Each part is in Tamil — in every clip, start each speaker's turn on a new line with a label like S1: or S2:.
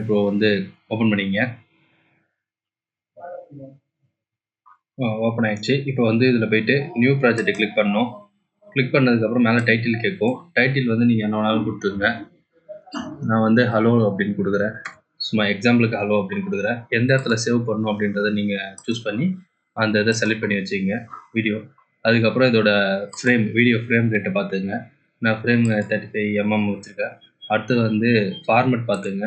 S1: இப்போ வந்து ஓப்பன் பண்ணிங்க ஓப்பன் ஆயிடுச்சு. இப்போ வந்து இதில் போயிட்டு நியூ ப்ராஜெக்ட்டை கிளிக் பண்ணணும். கிளிக் பண்ணதுக்கப்புறம் மேலே டைட்டில் கேட்கும். டைட்டில் வந்து நீங்கள் என்ன வேணாலும் கொடுத்துருங்க. நான் வந்து ஹலோ அப்படின்னு கொடுக்குறேன். சும்மா எக்ஸாம்பிளுக்கு ஹலோ அப்படின்னு கொடுக்குறேன். எந்த இடத்துல சேவ் பண்ணணும் அப்படின்றத நீங்கள் சூஸ் பண்ணி அந்த இதை செலக்ட் பண்ணி வச்சுக்கோங்க. வீடியோ அதுக்கப்புறம் இதோட ஃப்ரேம் வீடியோ ஃப்ரேம் ரேட்டை பார்த்துங்க நான் ஃப்ரேம் தேர்ட்டி ஃபைவ் எம்எம் வச்சுருக்கேன். அடுத்தது வந்து ஃபார்மெட் பார்த்துங்க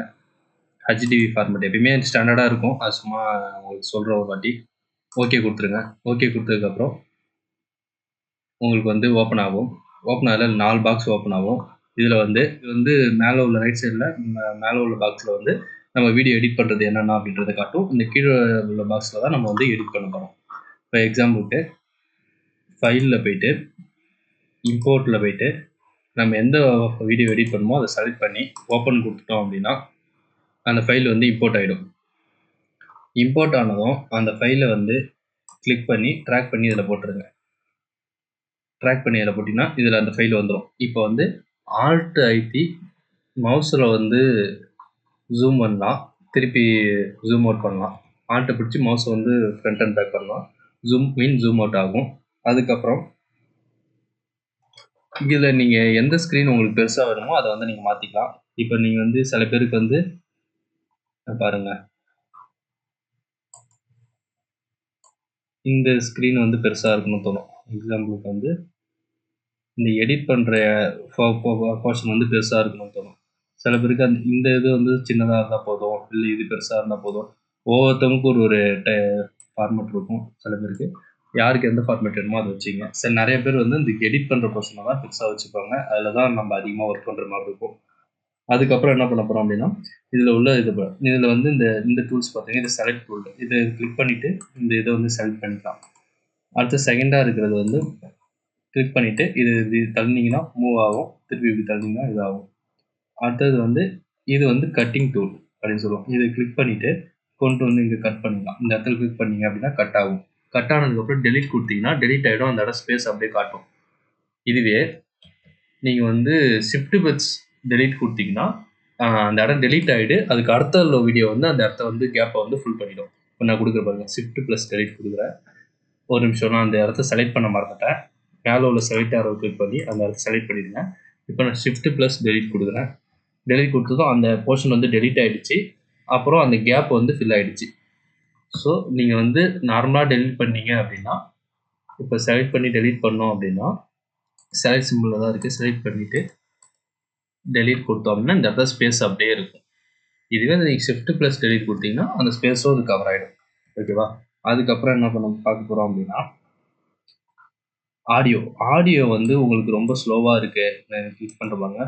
S1: ஹெச்டிவி ஃபார்மெட் எப்பயுமே ஸ்டாண்டர்டாக இருக்கும். அது சும்மா உங்களுக்கு சொல்கிற ஒரு வாட்டி. ஓகே கொடுத்துருங்க. ஓகே கொடுத்ததுக்கப்புறம் உங்களுக்கு வந்து ஓப்பன் ஆகும். ஓப்பன் ஆகல நாலு பாக்ஸ் ஓப்பன் ஆகும். இதில் வந்து இது வந்து மேலே உள்ள ரைட் சைடில் மேலே உள்ள பாக்ஸில் வந்து நம்ம வீடியோ எடிட் பண்ணுறது என்னென்ன அப்படின்றத காட்டும். இந்த கீழே உள்ள பாக்ஸில் தான் நம்ம வந்து எடிட் பண்ண போகிறோம் இப்போ எக்ஸாம்பிளுக்கு ஃபைலில் போயிட்டு இம்போர்ட்டில் போயிட்டு நம்ம எந்த வீடியோ எடிட் பண்ணுமோ அதை செலக்ட் பண்ணி ஓப்பன் கொடுத்துட்டோம் அப்படின்னா அந்த ஃபைல் வந்து இம்போர்ட் ஆகிடும் இம்போர்ட் ஆனதும் அந்த ஃபைலை வந்து கிளிக் பண்ணி ட்ராக் பண்ணி இதில் போட்டுருங்க. ட்ராக் பண்ணி இதில் போட்டிங்கன்னா இதில் அந்த ஃபைல் வந்துடும் இப்போ வந்து ஆல்ட் ஐத்தி மவுஸில் வந்து ஜூம் பண்ணலாம் திருப்பி ஜூம் அவுட் பண்ணலாம். ஆல்ட்டை பிடிச்சி மவுஸை வந்து ஃப்ரண்ட் அண்ட் பேக் பண்ணலாம். ஜூம் மீன் ஜூம் அவுட் ஆகும். அதுக்கப்புறம் இதில் நீங்கள் எந்த ஸ்க்ரீன் உங்களுக்கு பெருசாக வேணுமோ அதை வந்து நீங்கள் மாற்றிக்கலாம் இப்போ நீங்கள் வந்து சில பேருக்கு வந்து பாருங்கள் இந்த ஸ்க்ரீன் வந்து பெருசாக இருக்கணும்னு தோணும். எக்ஸாம்பிளுக்கு வந்து இந்த எடிட் பண்ணுற போர்ஷன் வந்து பெருசாக இருக்கணும்னு தோணும். சில பேருக்கு அந்த இந்த இது வந்து சின்னதாக இருந்தால் போதும் இல்லை இது பெருசாக இருந்தால் போதும். ஒவ்வொருத்தவங்களுக்கும் ஒரு ஒரு டை ஃபார்மெட் இருக்கும் சில பேருக்கு. யாருக்கு எந்த ஃபார்மேட் வேணுமோ அதை வச்சுங்க சரி நிறைய பேர் வந்து இந்த எடிட் பண்ணுற போர்ஷனை தான் பெருசாக வச்சுப்பாங்க. அதில் தான் நம்ம அதிகமாக ஒர்க் பண்ணுற மாதிரி இருக்கும். அதுக்கப்புறம் என்ன பண்ண போகிறோம் அப்படின்னா இதில் உள்ள இது இதில் வந்து இந்த இந்த டூல்ஸ் பார்த்தீங்கன்னா இது செலக்ட் டூல் இதை கிளிக் பண்ணிவிட்டு இந்த இதை வந்து செலக்ட் பண்ணிக்கலாம். அடுத்து செகண்டாக இருக்கிறது வந்து கிளிக் பண்ணிவிட்டு இது இது தள்ளினீங்கன்னா மூவ் ஆகும். திருப்பி இப்படி தள்ளினீங்கன்னா இதாகும். அடுத்தது வந்து இது வந்து கட்டிங் டூல் அப்படின்னு சொல்லுவோம். இதை கிளிக் பண்ணிவிட்டு கொண்டு வந்து இங்கே கட் பண்ணிக்கலாம். இந்த இடத்துல கிளிக் பண்ணீங்க அப்படின்னா கட் ஆகும். கட் ஆனதுக்கப்புறம் டெலிட் கொடுத்தீங்கன்னா டெலிட் ஆகிடும் அந்த இடம் ஸ்பேஸ் அப்படியே காட்டும். இதுவே நீங்கள் வந்து ஷிஃப்ட் பெட்ஸ் டெலிட் கொடுத்தீங்கன்னா அந்த இடம் டெலிட் ஆகிடு அதுக்கு அடுத்த உள்ள வீடியோ வந்து அந்த இடத்த வந்து கேப்பை வந்து ஃபுல் பண்ணிடும். இப்போ நான் கொடுக்குற பாருங்க ஷிஃப்ட் ப்ளஸ் டெலிட் கொடுக்குறேன். ஒரு நிமிஷம் நான் அந்த இடத்த செலக்ட் பண்ண மறந்துட்டேன். மேலே உள்ள செலக்ட் ஆரோ கிளிக் பண்ணி அந்த இடத்த செலக்ட் பண்ணிடுங்க. இப்போ நான் ஷிஃப்ட் ப்ளஸ் டெலிட் கொடுக்குறேன். டெலிட் கொடுத்ததும் அந்த போர்ஷன் வந்து டெலிட் ஆகிடுச்சு அப்புறம் அந்த கேப் வந்து ஃபில் ஆகிடுச்சு ஸோ நீங்கள் வந்து நார்மலாக டெலிட் பண்ணீங்க அப்படின்னா இப்போ செலக்ட் பண்ணி டெலிட் பண்ணோம் அப்படின்னா செலக்ட் சிம்பிளில் தான் இருக்குது செலக்ட் பண்ணிவிட்டு டெலிட் கொடுத்தோம் அப்படின்னா இந்த இடத்துல ஸ்பேஸ் அப்படியே இருக்கும். இதுவே நீங்கள் ஷிஃப்ட் ப்ளஸ் டெலிட் கொடுத்தீங்கன்னா அந்த ஸ்பேஸும் அது கவர் ஆகிடும் ஓகேவா அதுக்கப்புறம் என்ன பண்ண பார்க்க போகிறோம் அப்படின்னா ஆடியோ ஆடியோ வந்து உங்களுக்கு ரொம்ப ஸ்லோவாக இருக்குது கிளிக் பண்ணுறப்பாங்க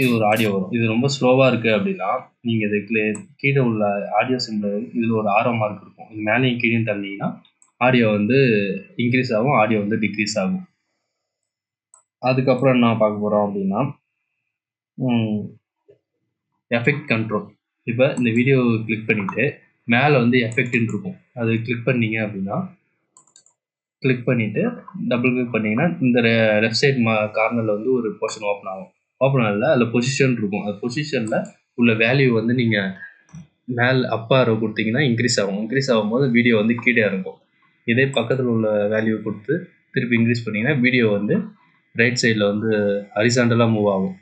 S1: இது ஒரு ஆடியோ வரும். இது ரொம்ப ஸ்லோவாக இருக்குது அப்படின்னா நீங்கள் இதுக்கு கீழே உள்ள ஆடியோ சிம்பிள் இதில் ஒரு ஆரோ மார்க் இருக்கும். இது மேலேயும் கீழே தள்ளிங்கன்னா ஆடியோ வந்து இன்க்ரீஸ் ஆகும் ஆடியோ வந்து டிக்ரீஸ் ஆகும். அதுக்கப்புறம் என்ன பார்க்க போகிறோம் அப்படின்னா எஃபெக்ட் கண்ட்ரோல் இப்போ இந்த வீடியோ கிளிக் பண்ணிவிட்டு மேலே வந்து எஃபெக்ட்னு இருக்கும். அது கிளிக் பண்ணீங்க அப்படின்னா கிளிக் பண்ணிவிட்டு டபுள் கிளிக் பண்ணிங்கன்னா இந்த லெஃப்ட் சைட் மா கார்னரில் வந்து ஒரு போர்ஷன் ஓப்பன் ஆகும். ஓப்பன் ஆகல அதில் பொசிஷன் இருக்கும். அந்த பொசிஷனில் உள்ள வேல்யூ வந்து நீங்கள் மேல் அப்பாரை கொடுத்தீங்கன்னா இன்க்ரீஸ் ஆகும். இன்க்ரீஸ் ஆகும்போது வீடியோ வந்து கீழே இருக்கும் இதே பக்கத்தில் உள்ள வேல்யூ கொடுத்து திருப்பி இன்க்ரீஸ் பண்ணிங்கன்னா வீடியோ வந்து ரைட் சைடில் வந்து ஹரிசாண்டலாக மூவ் ஆகும்.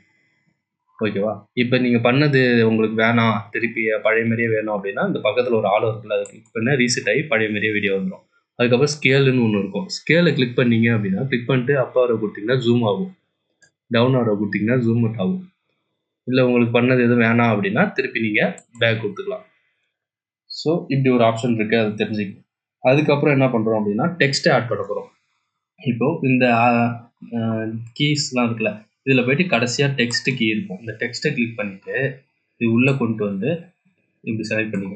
S1: ஓகேவா இப்போ நீங்கள் பண்ணது உங்களுக்கு வேணாம். திருப்பி பழைய மாதிரியே வேணும் அப்படின்னா இந்த பக்கத்தில் ஒரு ஆள் இருக்குல்ல அதை கிளிக் பண்ண ரீசெட் ஆகி பழைய மாதிரியே வீடியோ வந்துடும் அதுக்கப்புறம் ஸ்கேலுன்னு ஒன்று இருக்கும். ஸ்கேலை கிளிக் பண்ணீங்க அப்படின்னா கிளிக் பண்ணிட்டு அப் ஆரோ கொடுத்தீங்கன்னா ஜூம் ஆகும். டவுன் ஆரோ கொடுத்தீங்கன்னா ஜூம் அவுட் ஆகும். இல்லை உங்களுக்கு பண்ணது எதுவும் வேணாம் அப்படின்னா திருப்பி நீங்கள் பேக் கொடுத்துக்கலாம். ஸோ இப்படி ஒரு ஆப்ஷன் இருக்குது அதை தெரிஞ்சுக்கணும். அதுக்கப்புறம் என்ன பண்ணுறோம் அப்படின்னா டெக்ஸ்ட்டை ஆட் பண்ண போகிறோம் இப்போது இந்த கீஸ்லாம் இருக்குல்ல இதில் போயிட்டு கடைசியாக டெக்ஸ்ட் கீ இருக்கும். இந்த டெக்ஸ்ட்டை கிளிக் பண்ணிவிட்டு இது உள்ளே கொண்டு வந்து இப்படி செலக்ட் பண்ணிக்க.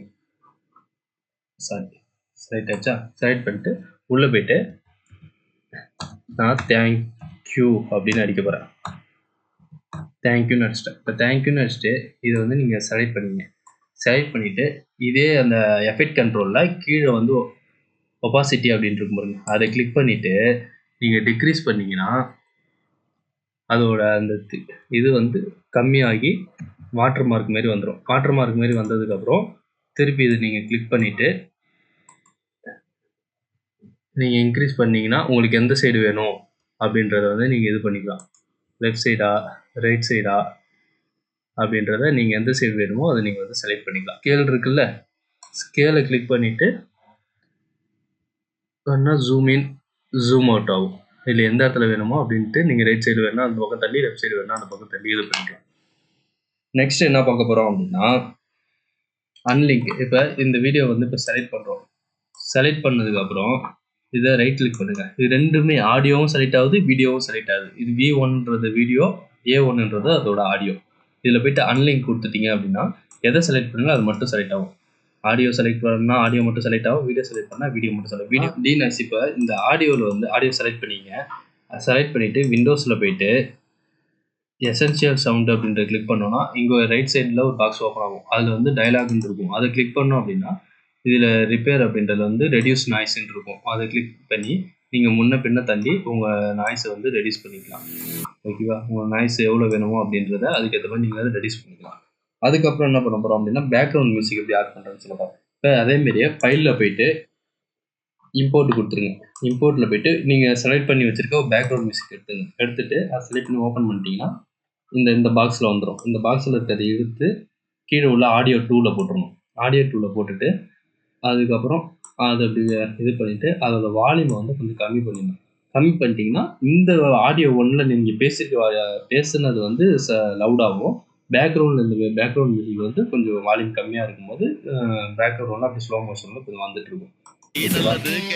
S1: சாரி செலக்ட் ஆச்சா? செலக்ட் பண்ணிட்டு உள்ளே போயிட்டு நான் தேங்க்யூ அப்படின்னு அடிக்க போகிறேன் தேங்க்யூன்னு அடிச்சிட்டேன். இப்போ தேங்க்யூன்னு அடிச்சுட்டு இதை வந்து நீங்கள் செலக்ட் பண்ணிங்க. செலக்ட் பண்ணிவிட்டு இதே அந்த எஃபெக்ட் கண்ட்ரோலில் கீழே வந்து ஒபாசிட்டி அப்படின்ட்டு இருக்கும் பாருங்க. அதை கிளிக் பண்ணிவிட்டு நீங்கள் டிக்ரீஸ் பண்ணிங்கன்னா அதோட அந்த இது வந்து கம்மியாகி வாட்டர் மார்க் மாரி வந்துடும் வாட்டர் மார்க் மாரி வந்ததுக்கப்புறம், திருப்பி இதை நீங்கள் கிளிக் பண்ணிவிட்டு நீங்கள் இன்க்ரீஸ் பண்ணிங்கன்னா உங்களுக்கு எந்த சைடு வேணும் அப்படின்றத வந்து நீங்கள் இது பண்ணிக்கலாம். லெஃப்ட் சைடா, ரைட் சைடா அப்படின்றத நீங்கள் எந்த சைடு வேணுமோ அதை நீங்கள் வந்து செலக்ட் பண்ணிக்கலாம். ஸ்கேல் இருக்குல்ல, ஸ்கேலை கிளிக் பண்ணிவிட்டு பண்ணா ஜூம் இன், ஜூம் அவுட் ஆகும். இதில் எந்த இடத்துல வேணுமோ அப்படின்ட்டு நீங்கள் ரைட் சைடு வேணால் அந்த பக்கம் தள்ளி, லெஃப்ட் சைடு வேணால் அந்த பக்கம் தள்ளி இது பண்ணிக்கலாம். நெக்ஸ்ட் என்ன பார்க்க போகிறோம் அப்படின்னா, அன்லிங்க். இப்போ இந்த வீடியோ வந்து இப்போ செலக்ட் பண்ணுறோம் செலக்ட் பண்ணதுக்கப்புறம் இதை ரைட் கிளிக் பண்ணுங்கள் இது ரெண்டுமே ஆடியோவும் செலக்ட் ஆகுது, வீடியோவும் செலக்ட் ஆகுது. இது வி ஒன்றது வீடியோ, ஏ ஒன்றுன்றது அதோட ஆடியோ. இதில் போயிட்டு அன்லிங்க் கொடுத்துட்டீங்க அப்படின்னா, எதை செலக்ட் பண்ணுங்களோ அது மட்டும் செலக்ட் ஆகும். ஆடியோ செலக்ட் பண்ணா ஆடியோ மட்டும் செலக்ட் ஆகும். வீடியோ செலக்ட் பண்ணா வீடியோ மட்டும் செலக்ட் வீடியோ டீநைஸ் இப்ப இந்த ஆடியோல வந்து ஆடியோ செலக்ட் பண்ணீங்க. செலக்ட் பண்ணிட்டு விண்டோஸ்ல போயிட்டு எசென்ஷியல் சவுண்ட் அப்படின்றத கிளிக் பண்ணோம்னா, இங்க ரைட் சைடுல ஒரு பாக்ஸ் ஓப்பன் ஆகும். அதுல வந்து டயலாக்ன்னு இருக்கும். அத கிளிக் பண்ணோம் அப்படின்னா, இதுல ரிப்பேர் அப்படின்றதுல வந்து ரெடியூஸ் நாய்ஸ்ன்னு இருக்கும். அத கிளிக் பண்ணி நீங்க முன்ன பின்ன தள்ளி உங்க நாய்ஸ வந்து ரெடியூஸ் பண்ணிக்கலாம். ஓகேவா? உங்க நாய்ஸ் எவ்வளோ வேணுமோ அப்படின்றத அதுக்கேத்த மாரி நீங்க அத ரெடியூஸ் பண்ணிக்கலாம். அதுக்கப்புறம் என்ன பண்ண போகிறோம் அப்படின்னா, பேக்ரவுண்ட் மியூசிக் எப்படி ஆட் பண்ணுறேன்னு சொல்ல போறோம். இப்ப அதே மாரியே போயிட்டு இம்போர்ட் கொடுத்துருங்க இம்போர்ட்டில் போயிட்டு நீங்கள் செலக்ட் பண்ணி வச்சுருக்க ஒரு பேக்கிரவுண்ட் மியூசிக் எடுத்துங்க. எடுத்துகிட்டு அதை செலக்ட் பண்ணி ஓப்பன் பண்ணிட்டீங்கன்னா, இந்த இந்த பாக்ஸில் வந்துடும் இந்த பாக்ஸில் இருக்கிறத எடுத்து கீழே உள்ள ஆடியோ டூவில் போட்டுருணும் ஆடியோ டூவில் போட்டுட்டு, அதுக்கப்புறம் அதை அப்படி இது பண்ணிவிட்டு அதோட வால்யூமை வந்து கொஞ்சம் கம்மி பண்ணிடணும். கம்மி பண்ணிட்டீங்கன்னா, இந்த ஆடியோ ஒன்றில் நீங்கள் பேசிட்டு பேசுனது வந்து ச லவுடாகவும் பேக்கிரவுண்ட்ல இந்த பேக்ரவுண்ட் மியூசிக் வந்து கொஞ்சம் வால்யூம் கம்மியாக இருக்கும்போது, பேக்ரவுண்ட் அப்படி அப்படியே ஸ்லோ மோஷனில் கொஞ்சம் வந்துட்டு இருக்கும்.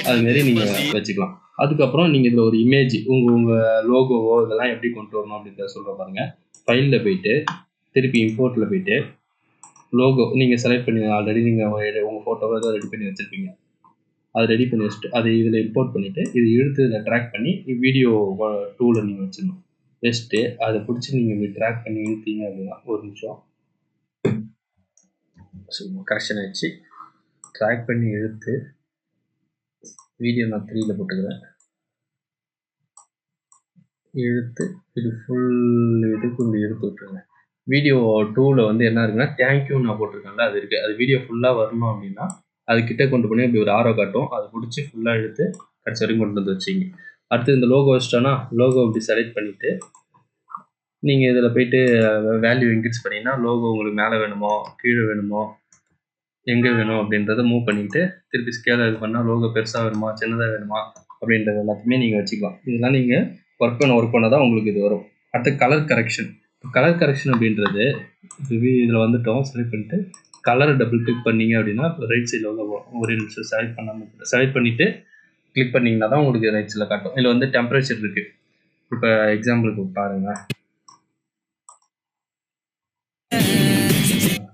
S1: அதுமாரி நீங்கள் வச்சுக்கலாம். அதுக்கப்புறம் நீங்கள் இதில் ஒரு இமேஜ் உங்கள் உங்கள் லோகோவோ இதெல்லாம் எப்படி கொண்டு வரணும் அப்படின்றத சொல்கிற பாருங்க. ஃபைலில் போயிட்டு, திருப்பி இம்போர்ட்டில் போயிட்டு, லோகோ நீங்கள் செலக்ட் பண்ணி ஆல்ரெடி நீங்கள் உங்கள் ஃபோட்டோவை ஏதோ ரெடி பண்ணி வச்சுருப்பீங்க அதை ரெடி பண்ணி வச்சுட்டு, அதை இதில் இம்போர்ட் பண்ணிவிட்டு இது இழுத்து இதை ட்ராக் பண்ணி வீடியோ டூவில் நீங்கள் வச்சிடணும். பெஸ்ட்டு அதை பிடிச்சி நீங்கள் இப்படி ட்ராக் பண்ணி இழுத்தீங்க அப்படின்னா, ஒரு நிமிஷம். சும்மா கரெக்ஷன் ஆயிடுச்சு. ட்ராக் பண்ணி இழுத்து வீடியோ நான் த்ரீயில் போட்டுக்கிறேன். இழுத்து இது ஃபுல் இதுக்கு இப்படி இழுத்து விட்டுருங்க. வீடியோ டூவில் வந்து என்ன இருக்குன்னா, தேங்க் யூ நான் போட்டிருக்கேன்ல அது இருக்குது அது வீடியோ ஃபுல்லாக வரணும் அப்படின்னா, அது கிட்டே கொண்டு போய் இப்படி ஒரு ஆரோ காட்டும். அதை பிடிச்சி ஃபுல்லாக இழுத்து கடைசி வரைக்கும் கொண்டு வந்து வச்சிங்க அடுத்து இந்த லோகோ வச்சிட்டோன்னா லோகோ இப்படி செலக்ட் பண்ணிட்டு, நீங்கள் இதில் போயிட்டு வேல்யூ இன்க்ரீஸ் பண்ணிங்கன்னா லோகோ உங்களுக்கு மேலே வேணுமோ, கீழே வேணுமோ, எங்கே வேணும் அப்படின்றத மூவ் பண்ணிக்கிட்டு, திருப்பி ஸ்கேல இது பண்ணால் லோகோ பெருசாக வேணுமா, சின்னதாக வேணுமா அப்படின்றது எல்லாத்தையுமே நீங்கள் வச்சுக்கலாம். இதெல்லாம் நீங்கள் ஒர்க் பண்ண ஒர்க் பண்ண தான் உங்களுக்கு இது வரும். அடுத்து கலர் கரெக்ஷன். கலர் கரெக்ஷன் அப்படின்றது இதில் வந்துட்டோம். செலக்ட் பண்ணிட்டு, கலர் டபுள் கிளிக் பண்ணீங்க அப்படின்னா, ரைட் சைடில் வந்து ஒரு ஒரே நிமிஷம் செலக்ட் பண்ணாமல் செலக்ட் பண்ணிவிட்டு கிளிக் பண்ணீங்கன்னா தான் உங்களுக்கு ரைட்ஸில் காட்டும். இதில் வந்து டெம்பரேச்சர் இருக்கு. இப்போ எக்ஸாம்பிளுக்கு பாருங்கள்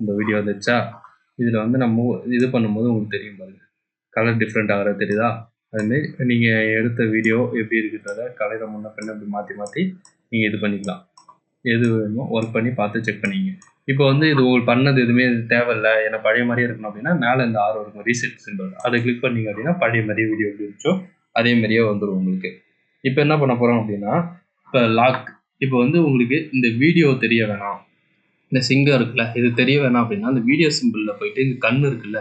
S1: இந்த வீடியோ வந்துச்சா? இதில் வந்து நம்ம இது பண்ணும்போது உங்களுக்கு தெரியும் பாருங்க. கலர் டிஃப்ரெண்ட் ஆகிற தெரியுதா? அதுமாரி நீங்கள் எடுத்த வீடியோ எப்படி இருக்குன்றத கலரை முன்ன பின்ன இப்படி மாற்றி மாற்றி நீங்கள் இது பண்ணிக்கலாம். எது வேணுமோ ஒர்க் பண்ணி பார்த்து செக் பண்ணிக்கங்க. இப்போ வந்து இது உங்களுக்கு பண்ணது எதுவுமே தேவையில்லை ஏன்னா பழைய மாதிரி இருக்கணும் அப்படின்னா, மேலே இந்த ஆறு இருக்கும். ரீசெட் சிம்பிள் அதை கிளிக் பண்ணீங்க அப்படின்னா, பழைய மாதிரியே வீடியோ எப்படி இருந்துச்சோ, அதே மாதிரியே வந்துடும் உங்களுக்கு. இப்போ என்ன பண்ண போகிறோம் அப்படின்னா, இப்போ லாக். இப்போ வந்து உங்களுக்கு இந்த வீடியோ தெரிய வேணாம். இந்த சிங்கம் இருக்குல்ல, இது தெரிய வேணாம் அப்படின்னா, அந்த வீடியோ சிம்பிளில் போயிட்டு இந்த கண் இருக்குல்ல,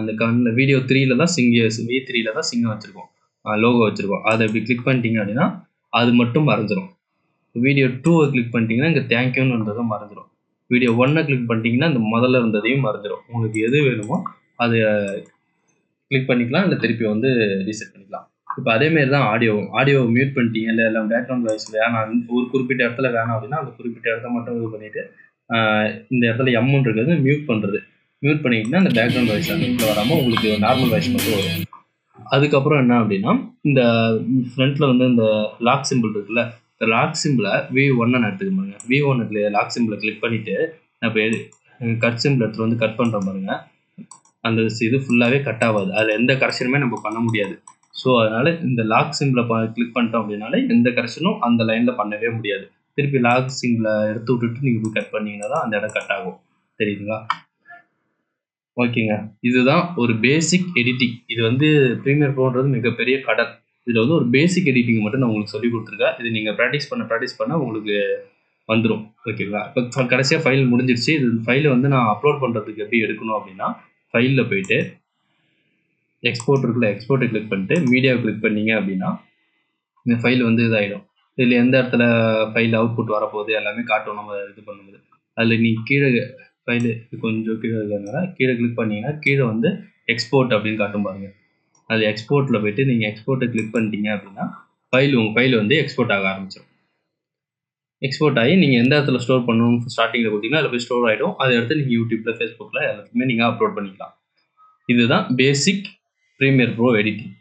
S1: இந்த கண்ல வீடியோ த்ரீல தான் சிங்க V3ல தான் சிங்கம் வச்சுருக்கோம் லோகோ வச்சுருக்கோம் அதை இப்படி கிளிக் பண்ணிட்டீங்க அப்படின்னா, அது மட்டும் மறைஞ்சிரும். வீடியோ டூவை கிளிக் பண்ணிட்டீங்கன்னா, இங்கே தேங்க்யூன்னு இருந்ததை மறந்துடும் வீடியோ ஒன்னை கிளிக் பண்ணிட்டீங்கன்னா, இந்த முதல்ல இருந்ததையும் மறந்துடும் உங்களுக்கு எது வேணுமோ அதை கிளிக் பண்ணிக்கலாம். இல்லை திருப்பி வந்து ரீசெட் பண்ணிக்கலாம். இப்போ அதேமாரி தான் ஆடியோவும். ஆடியோவை மியூட் பண்ணிட்டீங்க, இல்லை இல்ல பேக்ரவுண்ட் வாய்ஸ் வேணாம், ஒரு குறிப்பிட்ட இடத்துல வேணாம் அப்படின்னா, அந்த குறிப்பிட்ட இடத்த மட்டும் இது பண்ணிவிட்டு இந்த இடத்துல எம்முன் இருக்கிறது மியூட் பண்ணுறது மியூட் பண்ணிட்டீங்கன்னா, அந்த பேக்ரவுண்ட் வாய்ஸ் அந்த வராமல் உங்களுக்கு நார்மல் வாய்ஸ் மட்டும் வரும். அதுக்கப்புறம் என்ன அப்படின்னா, இந்த ஃப்ரண்ட்டில் வந்து இந்த லாக் சிம்பிள் இருக்குல்ல, லாக் சிம்பிளை வி ஒன்னு எடுத்துக்க பாருங்க. வி ஒன்னு லாக் சிம்பிளை கிளிக் பண்ணிட்டு, நான் எது எடு கட் சிம்பிள் எடுத்துகிட்டு வந்து கட் பண்ணுறோம் பாருங்க. அந்த இது ஃபுல்லாகவே கட் ஆகாது அதில் எந்த கரெக்ஷனுமே நம்ம பண்ண முடியாது. ஸோ, அதனால் இந்த லாக் சிம்பிளை ப கிளிக் பண்ணிட்டோம் அப்படின்னாலே, எந்த கரெக்ஷனும் அந்த லைனில் பண்ணவே முடியாது. திருப்பி லாக் சிம்பிளை எடுத்து விட்டுட்டு நீங்கள் போய் கட் பண்ணீங்கன்னா தான் அந்த இடம் கட் ஆகும். தெரியுதுங்களா? ஓகேங்க. இதுதான் ஒரு பேசிக் எடிட்டிங். இது வந்து ப்ரீமியர் ப்ரோன்றது மிகப்பெரிய கடன் இதில் வந்து ஒரு பேசிக் எடிட்டிங் மட்டும் நான் உங்களுக்கு சொல்லிக் கொடுத்துருக்கேன் இது நீங்கள் ப்ராக்டிஸ் பண்ண ப்ராக்டிஸ் பண்ண உங்களுக்கு வந்துடும் ஓகேங்களா? இப்போ கடைசியாக ஃபைல் முடிஞ்சிருச்சு. இது ஃபைலை வந்து நான் அப்லோட் பண்ணுறதுக்கு எப்படி எடுக்கணும் அப்படின்னா, ஃபைலில் போயிட்டு எக்ஸ்போர்ட் இருக்குல்ல, எக்ஸ்போர்ட்டை கிளிக் பண்ணிட்டு மீடியாவை கிளிக் பண்ணீங்க அப்படின்னா, இந்த ஃபைல் வந்து இதாகிடும் இதில் எந்த இடத்துல ஃபைல் அவுட்புட் வரப்போகுது எல்லாமே காட்டும் நம்ம இது பண்ணும்போது. அதில் நீ கீழே ஃபைலு கொஞ்சம் கீழே இருக்கிறதுனால கீழே கிளிக் பண்ணீங்கன்னா, கீழே வந்து எக்ஸ்போர்ட் அப்படின்னு காட்டும் பாருங்கள் அது எக்ஸ்போர்ட்டில் போயிட்டு நீங்கள் எக்ஸ்போர்ட்டை கிளிக் பண்ணிட்டீங்க அப்படின்னா, ஃபைல் உங்கள் ஃபைல் வந்து எக்ஸ்போர்ட் ஆக ஆரம்பிச்சிடும் எக்ஸ்போர்ட் ஆகி நீங்கள் எந்த இடத்துல ஸ்டோர் பண்ணணும் ஸ்டார்டிங்கில் கொடுத்தீங்கன்னா அதில் போய் ஸ்டோர் ஆகிடும் அதை எடுத்து நீங்கள் யூடியூப்பில் ஃபேஸ்புக்கில் எல்லாத்துக்குமே நீங்கள் அப்லோட் பண்ணிக்கலாம். இதுதான் பேசிக் ப்ரீமியர் ப்ரோ எடிட்டிங்.